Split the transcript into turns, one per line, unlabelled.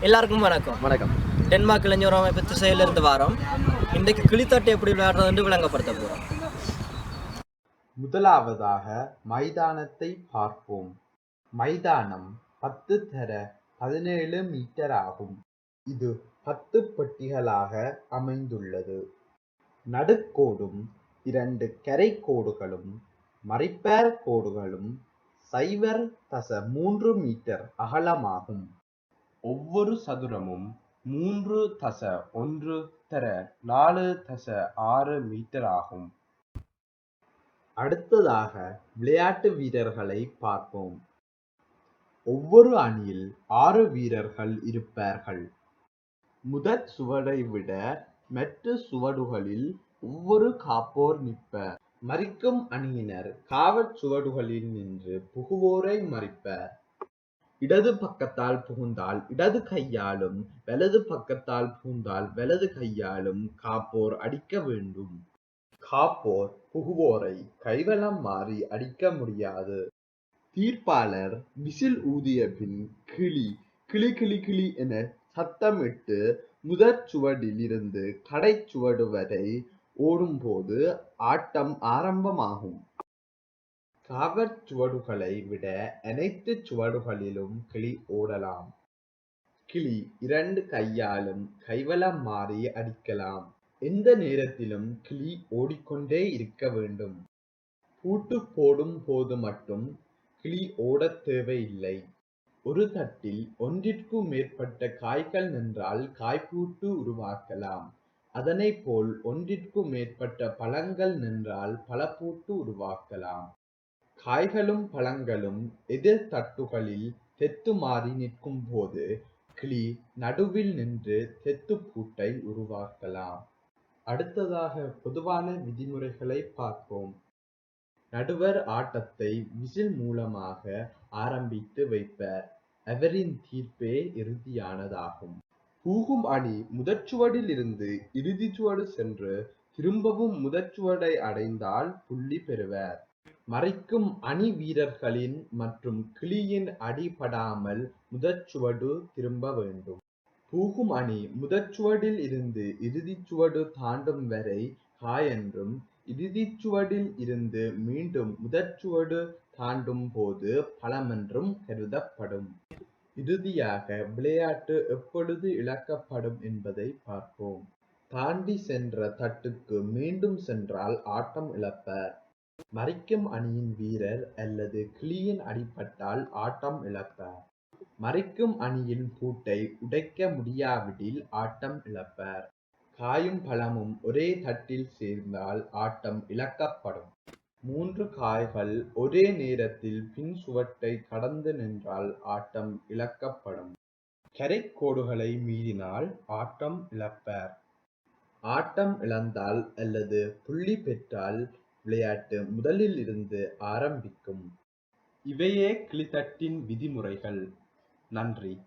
எல்லாருக்கும் வணக்கம்.
வணக்கம்.
டென்மார்க் இளைஞர் அமைப்பு திசையிலிருந்து வாரோம். இன்றைக்கு கிளித்தட்டு எப்படி விளையாடுறது விளங்கப்படுத்த போகிறோம்
முதலாவதாக மைதானத்தை பார்ப்போம். மைதானம் பத்து தர பதினேழு மீட்டர் ஆகும். இது பத்து பெட்டிகளாக அமைந்துள்ளது. நடுக்கோடும் இரண்டு கரைக்கோடுகளும் மறைப்பேர் கோடுகளும் சைவர் தச மூன்று மீட்டர் அகலமாகும். ஒவ்வொரு சதுரமும் மூன்று தச ஒன்று தர நாலு தச ஆறு மீட்டர் ஆகும். அடுத்ததாக விளையாட்டு வீரர்களை பார்ப்போம். ஒவ்வொரு அணியில் ஆறு வீரர்கள் இருப்பார்கள். முதற் சுவடை விட மெட்டு சுவடுகளில் ஒவ்வொரு காப்போர் நிற்பர். மறிக்கும் அணியினர் காவற் சுவடுகளில் நின்று புகுவோரை மறிப்பர். இடது பக்கத்தால் புகுந்தால் இடது கையாலும் வலது பக்கத்தால் புகுந்தால் வலது கையாலும் காப்போர் அடிக்க வேண்டும். காப்போர் புகுவோரை கைவலம் மாறி அடிக்க முடியாது. தீர்ப்பாளர் விசில் ஊதிய பின் கிளி கிளி கிளி கிளி என சத்தமிட்டு முதற் சுவடிலிருந்து கடை கடைச்சுவடு வரை ஓடும்போது ஆட்டம் ஆரம்பமாகும். காவற் சுவடுகளை விட அனைத்து சுவடுகளிலும் கிளி ஓடலாம். கிளி இரண்டு கையாலும் கைவலம் மாறி அடிக்கலாம். எந்த நேரத்திலும் கிளி ஓடிக்கொண்டே இருக்க வேண்டும். பூட்டு போடும் போது மட்டும் கிளி ஓடத் தேவையில்லை. ஒரு தட்டில் ஒன்றிற்கும் மேற்பட்ட காய்கள் நின்றால் காய்பூட்டு உருவாக்கலாம். அதனை போல் ஒன்றிற்கும் மேற்பட்ட பழங்கள் நின்றால் பழப்பூட்டு உருவாக்கலாம். காய்களும் பழங்களும் எதிர் தட்டுகளில் தெத்து மாறி நிற்கும் போது கிளி நடுவில் நின்று தெத்து பூட்டை உருவாக்கலாம். அடுத்ததாக பொதுவான விதிமுறைகளை பார்ப்போம். நடுவர் ஆட்டத்தை விசில் மூலமாக ஆரம்பித்து வைப்பர். அவரின் தீர்ப்பே இறுதியானதாகும். பூகும் அணி முதற்சுவடில் இருந்து இறுதி சுவடு சென்று திரும்பவும் முதற்சுவடை அடைந்தால் புள்ளி பெறுவர். மறைக்கும் அணி வீரர்களின் மற்றும் கிளியின் அடிபடாமல் முதற்சுவடு திரும்ப வேண்டும். பூகும் அணி முதற்சுவடில் இருந்து இறுதிச் சுவடு தாண்டும் வரை காயென்றும் இறுதிச் சுவடில் இருந்து மீண்டும் முதற்சுவடு தாண்டும் போது பலமென்றும் கருதப்படும். இறுதியாக விளையாட்டு எப்பொழுது இழக்கப்படும் என்பதை பார்ப்போம். தாண்டி சென்ற தட்டுக்கு மீண்டும் சென்றால் ஆட்டம் இழப்பர். மறைக்கும் அணியின் வீரர் அல்லது கிளியின் அடிபட்டால் ஆட்டம் இழப்பர். மறைக்கும் அணியின் பூட்டை உடைக்க முடியாவிடில் ஆட்டம் இழப்பர். காயும் பழமும் ஒரே தட்டில் சேர்ந்தால் ஆட்டம் இழக்கப்படும். மூன்று காய்கள் ஒரே நேரத்தில் பின் சுவட்டை கடந்து நின்றால் ஆட்டம் இழக்கப்படும். கரைக்கோடுகளை மீறினால் ஆட்டம் இழப்பர். ஆட்டம் இழந்தால் அல்லது புள்ளி பெற்றால் விளையாட்டு முதலில் இருந்து ஆரம்பிக்கும். இவையே கிளித்தட்டின் விதிமுறைகள். நன்றி.